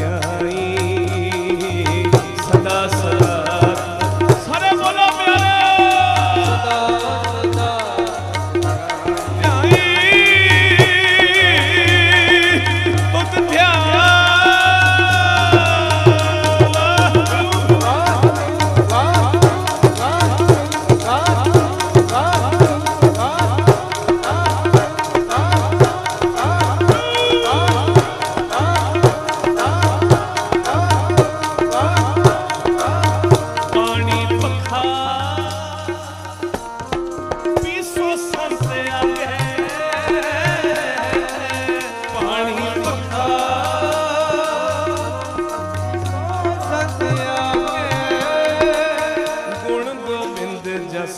yeah.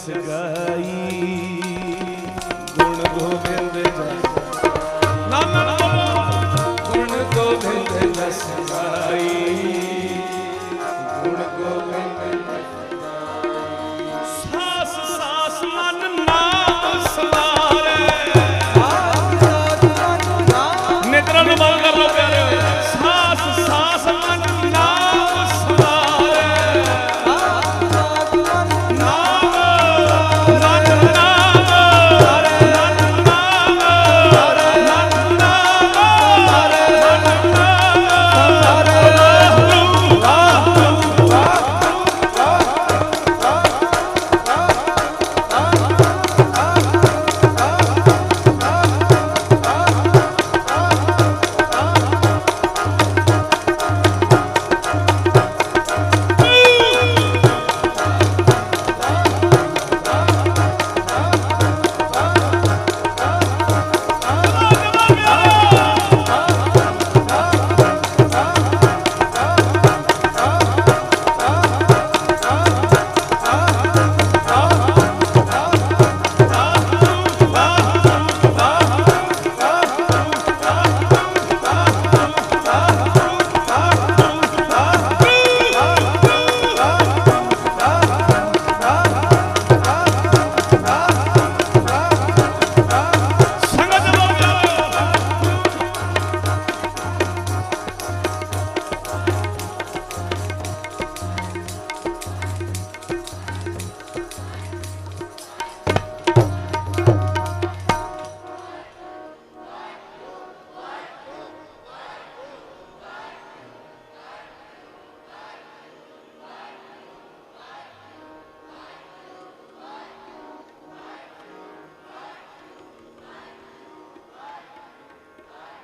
गए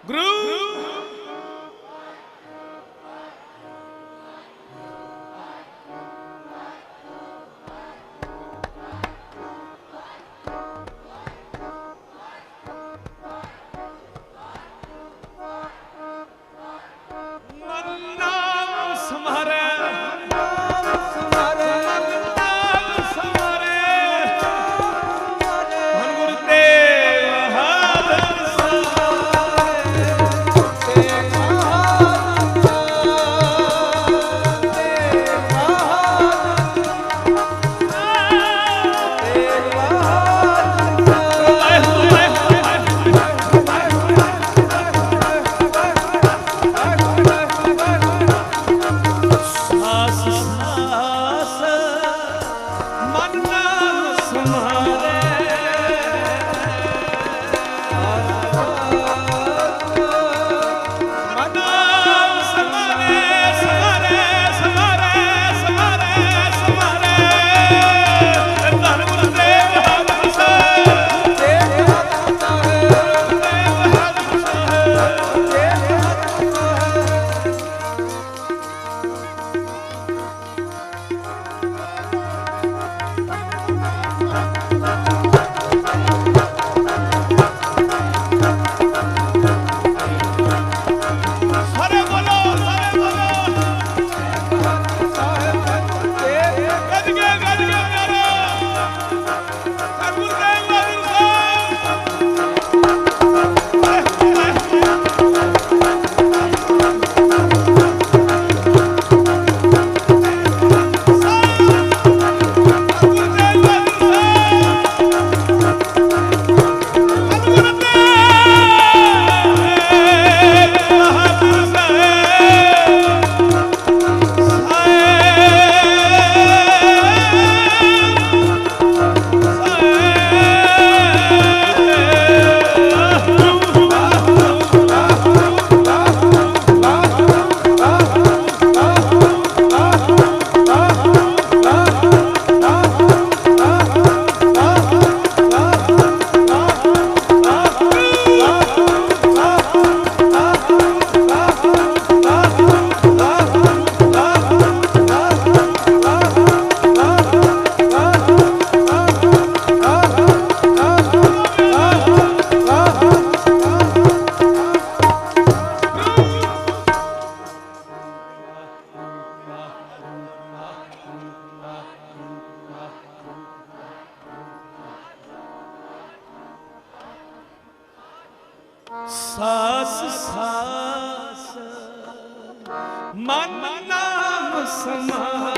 Groove! ਸਾਸ ਸਾਸ। ਮਨ ਨਾਮ ਸਮਾ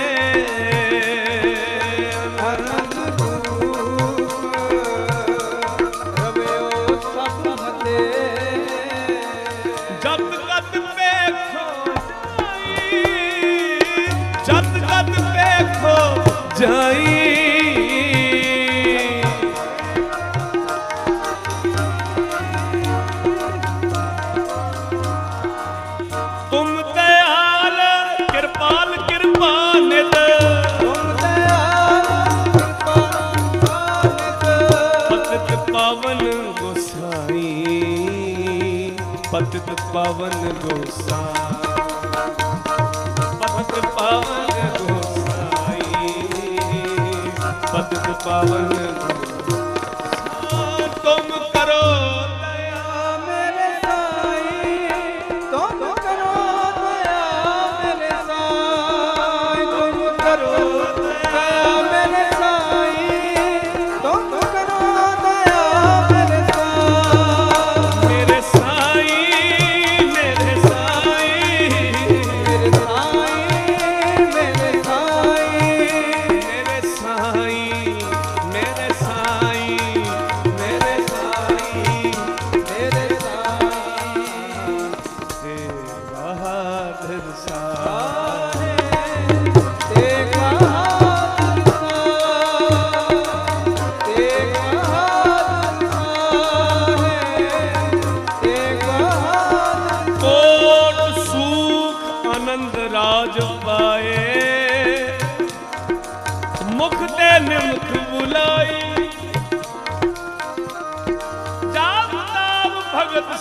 ਜਾਈ। ਤੁਮ ਕਿਰਪਾਲ ਕਿਰਪਾਲ ਕਿਰਪਾ ਗੋਸਾਈ। ਪਤਿਤ ਪਾਵਨ ਗੋਸਾਈ। ਪਵਨ ਭਗਤ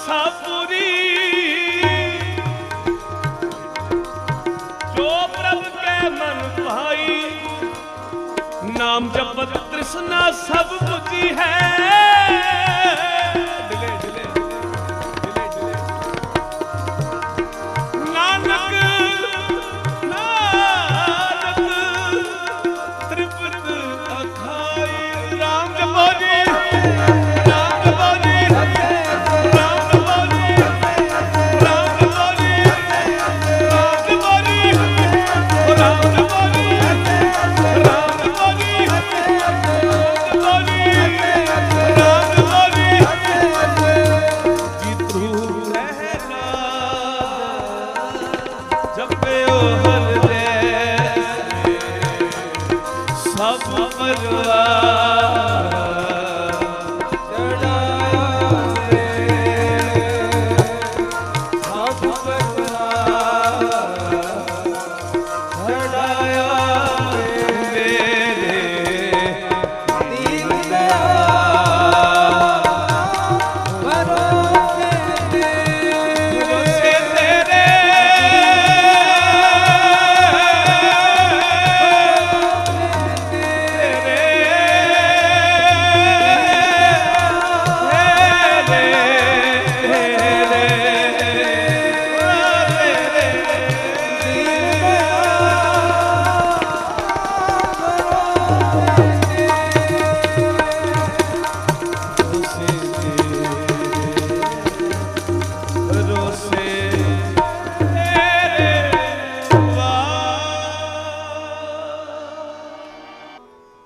ਜੋ ਪ੍ਰਭ ਕੈ ਭਾਈ ਨਾਮ ਜਪਤ ਤ੍ਰਿਸ਼ਨਾ ਸਭ 부ਜੀ ਹੈ।